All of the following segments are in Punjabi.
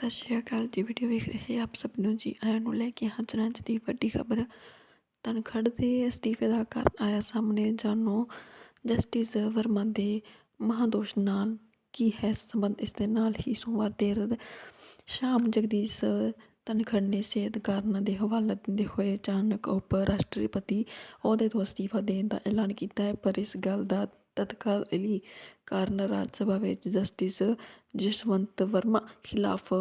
ਸਤਿ ਸ਼੍ਰੀ ਅਕਾਲ ਜੀ ਵੀਡੀਓ ਵੇਖ ਰਹੇ ਆਪ ਸਭ ਨੂੰ ਜੀ। ਆਇਆਂ ਨੂੰ ਲੈ ਕੇ ਹਾਜ਼ਰ ਹਾਂ ਅੱਜ ਦੀ ਵੱਡੀ ਖਬਰ ਧਨਖੜ ਦੇ ਅਸਤੀਫੇ ਦਾ ਕਾਰਨ ਆਇਆ ਸਾਹਮਣੇ। ਜਾਣੋ ਜਸਟਿਸ ਵਰਮਾ ਦੇ ਮਹਾਦੋਸ਼ ਨਾਲ ਕੀ ਹੈ ਸੰਬੰਧ? ਇਸ ਦੇ ਨਾਲ ਹੀ ਸੋਮਵਾਰ ਦੇਰ ਸ਼ਾਮ ਜਗਦੀਸ਼ ਧਨਖੜ ਨੇ ਸਿਹਤ ਕਾਰਨਾਂ ਦੇ ਹਵਾਲੇ ਦਿੰਦੇ ਹੋਏ ਅਚਾਨਕ ਉਪ ਰਾਸ਼ਟਰਪਤੀ ਅਹੁਦੇ ਤੋਂ ਅਸਤੀਫਾ ਦੇਣ ਦਾ ਐਲਾਨ ਕੀਤਾ ਹੈ। ਪਰ ਇਸ ਗੱਲ ਦਾ ਤਤਕਾਲੀ ਕਾਰਨ ਰਾਜ ਸਭਾ ਵਿੱਚ ਜਸਟਿਸ ਜਸਵੰਤ ਵਰਮਾ ਖਿਲਾਫ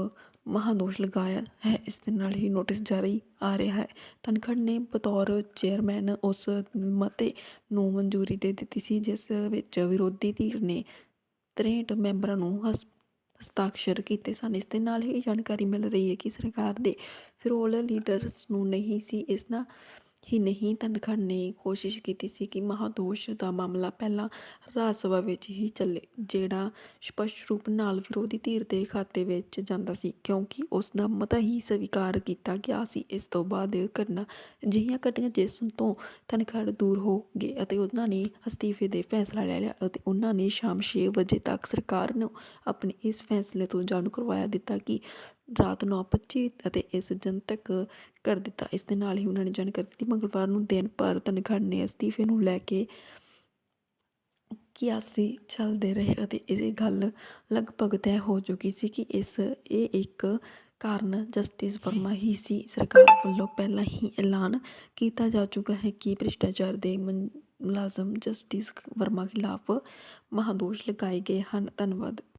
ਮਹਾਦੋਸ਼ ਲਗਾਇਆ ਹੈ। ਇਸ ਦੇ ਨਾਲ ਹੀ ਨੋਟਿਸ ਜਾਰੀ ਆ ਰਿਹਾ ਹੈ। ਧਨਖੜ ਨੇ ਬਤੌਰ ਚੇਅਰਮੈਨ ਉਸ ਮਤੇ ਨੂੰ ਮਨਜ਼ੂਰੀ ਦੇ ਦਿੱਤੀ ਸੀ, ਜਿਸ ਵਿੱਚ ਵਿਰੋਧੀ ਧਿਰ ਨੇ 63 ਮੈਂਬਰਾਂ ਨੂੰ ਹਸ, ਹਸਤਾਖਰ ਕੀਤੇ ਸਨ। ਇਸ ਦੇ ਨਾਲ ਹੀ ਜਾਣਕਾਰੀ ਮਿਲ ਰਹੀ ਹੈ ਕਿ ਸਰਕਾਰ ਦੇ ਫਿਰੋਲ ਲੀਡਰਸ ਨੂੰ ਨਹੀਂ ਸੀ ਇਸ ਨਾਲ ਹੀ ਨਹੀਂ ਧਨਖੜ ਨੇ ਕੋਸ਼ਿਸ਼ ਕੀਤੀ ਸੀ ਕਿ ਮਹਾਦੋਸ਼ ਦਾ ਮਾਮਲਾ ਪਹਿਲਾਂ ਰਾਜ ਸਭਾ ਵਿੱਚ ਹੀ ਚੱਲੇ, ਜਿਹੜਾ ਸਪਸ਼ਟ ਰੂਪ ਨਾਲ ਵਿਰੋਧੀ ਧਿਰ ਦੇ ਖਾਤੇ ਵਿੱਚ ਜਾਂਦਾ ਸੀ, ਕਿਉਂਕਿ ਉਸ ਦਾ ਮਤਾ ਹੀ ਸਵੀਕਾਰ ਕੀਤਾ ਗਿਆ ਸੀ। ਇਸ ਤੋਂ ਬਾਅਦ ਘਟਨਾ ਅਜਿਹੀਆਂ ਘਟੀਆਂ ਜਿਸ ਤੋਂ ਧਨਖੜ ਦੂਰ ਹੋ ਗਏ ਅਤੇ ਉਹਨਾਂ ਨੇ ਅਸਤੀਫੇ ਦੇ ਫੈਸਲਾ ਲੈ ਲਿਆ ਅਤੇ ਉਹਨਾਂ ਨੇ ਸ਼ਾਮ 6 ਵਜੇ ਤੱਕ ਸਰਕਾਰ ਨੂੰ ਆਪਣੇ ਇਸ ਫੈਸਲੇ ਤੋਂ ਜਾਣੂ ਕਰਵਾਇਆ, ਦਿੱਤਾ ਕਿ ਰਾਤ 9:25 ਅਤੇ ਇਸ ਜਨਤਕ ਕਰ ਦਿੱਤਾ। ਇਸ ਦੇ ਨਾਲ ਹੀ ਉਹਨਾਂ ਨੇ ਜਾਣਕਾਰੀ ਦਿੱਤੀ, ਮੰਗਲਵਾਰ ਨੂੰ ਦਿਨ ਭਰ ਧਨਖੜ ਨੇ ਅਸਤੀਫੇ ਨੂੰ ਲੈ ਕੇ ਕਿਆਸੀ ਚੱਲਦੇ ਰਹੇ ਅਤੇ ਇਹ ਗੱਲ ਲਗਭਗ ਤੈਅ ਹੋ ਚੁੱਕੀ ਸੀ ਕਿ ਇਸ, ਇਹ ਇੱਕ ਕਾਰਨ ਜਸਟਿਸ ਵਰਮਾ ਹੀ ਸੀ। ਸਰਕਾਰ ਵੱਲੋਂ ਪਹਿਲਾਂ ਹੀ ਐਲਾਨ ਕੀਤਾ ਜਾ ਚੁੱਕਾ ਹੈ ਕਿ ਭ੍ਰਿਸ਼ਟਾਚਾਰ ਦੇ ਮੁਲਾਜ਼ਮ ਜਸਟਿਸ ਵਰਮਾ ਖਿਲਾਫ ਮਹਾਦੋਸ਼ ਲਗਾਏ ਗਏ ਹਨ। ਧੰਨਵਾਦ।